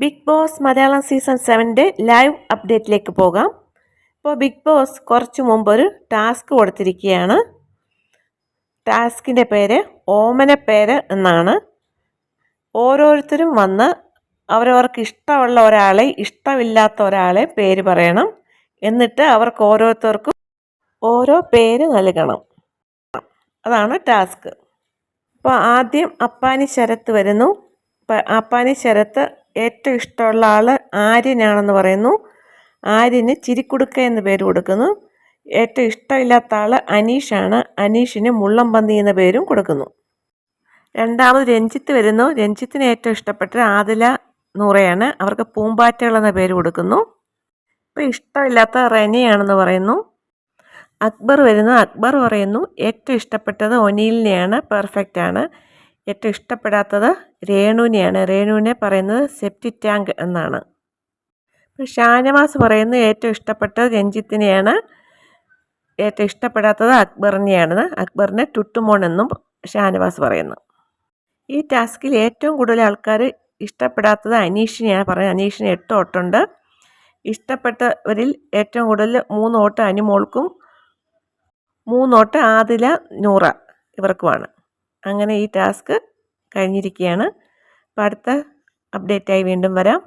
Big Boss Malayalam season സെവന്റെ live അപ്ഡേറ്റിലേക്ക് പോകാം. ഇപ്പോൾ ബിഗ് ബോസ് കുറച്ച് മുമ്പ് ഒരു ടാസ്ക് കൊടുത്തിരിക്കുകയാണ്. ടാസ്കിന്റെ പേര് ഓമനപ്പേര് പേര് എന്നാണ്. ഓരോരുത്തരും വന്ന് അവരവർക്ക് ഇഷ്ടമുള്ള ഒരാളെ ഇഷ്ടമില്ലാത്ത ഒരാളെ പേര് പറയണം. എന്നിട്ട് അവർക്ക് ഓരോരുത്തർക്കും ഓരോ പേര് നൽകണം. അതാണ് ടാസ്ക്. അപ്പോൾ ആദ്യം അപ്പാനി ശരത്ത് വരുന്നു. അപ്പാനി ശരത്ത് ഏറ്റവും ഇഷ്ടമുള്ള ആൾ ആര്യനാണെന്ന് പറയുന്നു. ആര്യന് ചിരിക്കുടുക്ക എന്ന് പേര് കൊടുക്കുന്നു. ഏറ്റവും ഇഷ്ടമില്ലാത്ത ആൾ അനീഷാണ്. അനീഷിന് മുള്ളംപന്തി എന്ന പേരും കൊടുക്കുന്നു. രണ്ടാമത് രഞ്ജിത്ത് വരുന്നു. രഞ്ജിത്തിന് ഏറ്റവും ഇഷ്ടപ്പെട്ട ആദില നൂറയാണ്. അവർക്ക് പൂമ്പാറ്റകൾ എന്ന പേര് കൊടുക്കുന്നു. ഇപ്പോൾ ഇഷ്ടമില്ലാത്ത റെനയാണെന്ന് പറയുന്നു. അക്ബർ വരുന്നു. അക്ബർ പറയുന്നു ഏറ്റവും ഇഷ്ടപ്പെട്ടത് ഒനീലിനെയാണ്. പെർഫെക്റ്റ് ആണ് ഏറ്റവും ഇഷ്ടപ്പെടാത്തത് രേണുവിനെയാണ്. രേണുവിനെ പറയുന്നത് സെപ്റ്റി ടാങ്ക് എന്നാണ്. ഷാനവാസ് പറയുന്നത് ഏറ്റവും ഇഷ്ടപ്പെട്ടത് രഞ്ജിത്തിനെയാണ്. ഏറ്റവും ഇഷ്ടപ്പെടാത്തത് അക്ബറിനെയാണ് അക്ബറിനെ ടുട്ടുമോൺ എന്നും ഷാനവാസ് പറയുന്നു. ഈ ടാസ്കിൽ ഏറ്റവും കൂടുതൽ ആൾക്കാർ ഇഷ്ടപ്പെടാത്തത് അനീഷിനെയാണ് പറയുന്നത്. അനീഷിന് എട്ട് ഓട്ടുണ്ട് ഇഷ്ടപ്പെട്ടവരിൽ ഏറ്റവും കൂടുതൽ മൂന്ന് ഓട്ട് അനിമോൾക്കും മൂന്നോട്ട് ആദില നൂറ ഇവർക്കുമാണ്. അങ്ങനെ ഈ ടാസ്ക് കഴിഞ്ഞിരിക്കുകയാണ്. അപ്പോൾ അടുത്ത അപ്ഡേറ്റായി വീണ്ടും വരാം.